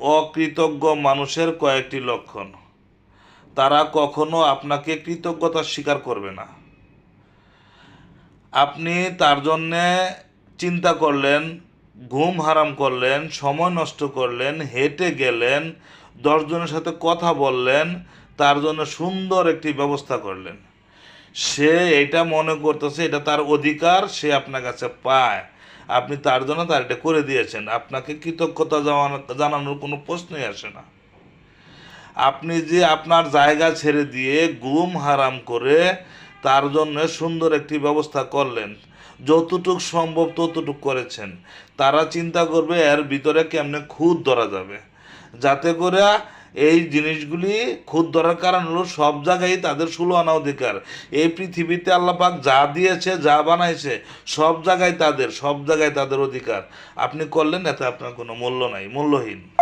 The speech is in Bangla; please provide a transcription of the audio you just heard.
অকৃতজ্ঞ মানুষের কয়েকটি লক্ষণ। তারা কখনো আপনাকে কৃতজ্ঞতা স্বীকার করবে না। আপনি তার জন্যে চিন্তা করলেন, ঘুম হারাম করলেন, সময় নষ্ট করলেন, হেঁটে গেলেন, দশজনের সাথে কথা বললেন, তার জন্য সুন্দর একটি ব্যবস্থা করলেন। সে এটা মনে করতেছে, এটা তার অধিকার, সে আপনার কাছে পায়। আপনি তার জন্য তার এটা করে দিয়েছেন। আপনাকে কৃতজ্ঞতা জানানো- জানানোর কোনো প্রশ্নই আসে না। আপনি যে আপনার জায়গা ছেড়ে দিয়ে গুম হারাম করে তার জন্য সুন্দর একটি ব্যবস্থা করলেন, যতটুক সম্ভব ততটুক করেছেন। তারা চিন্তা করবে এর ভিতরে কেমনে খুদ ধরা যাবে। যাতে করে এই জিনিসগুলি খুদ ধরার কারণ হলো সব জায়গায় তাদের ষোলো আনা অধিকার। এই পৃথিবীতে আল্লাপাক যা দিয়েছে, যা বানাইছে, সব জায়গায় তাদের, সব জায়গায় তাদের অধিকার। আপনি করলেন, এতে আপনার কোনো মূল্য নাই, মূল্যহীন।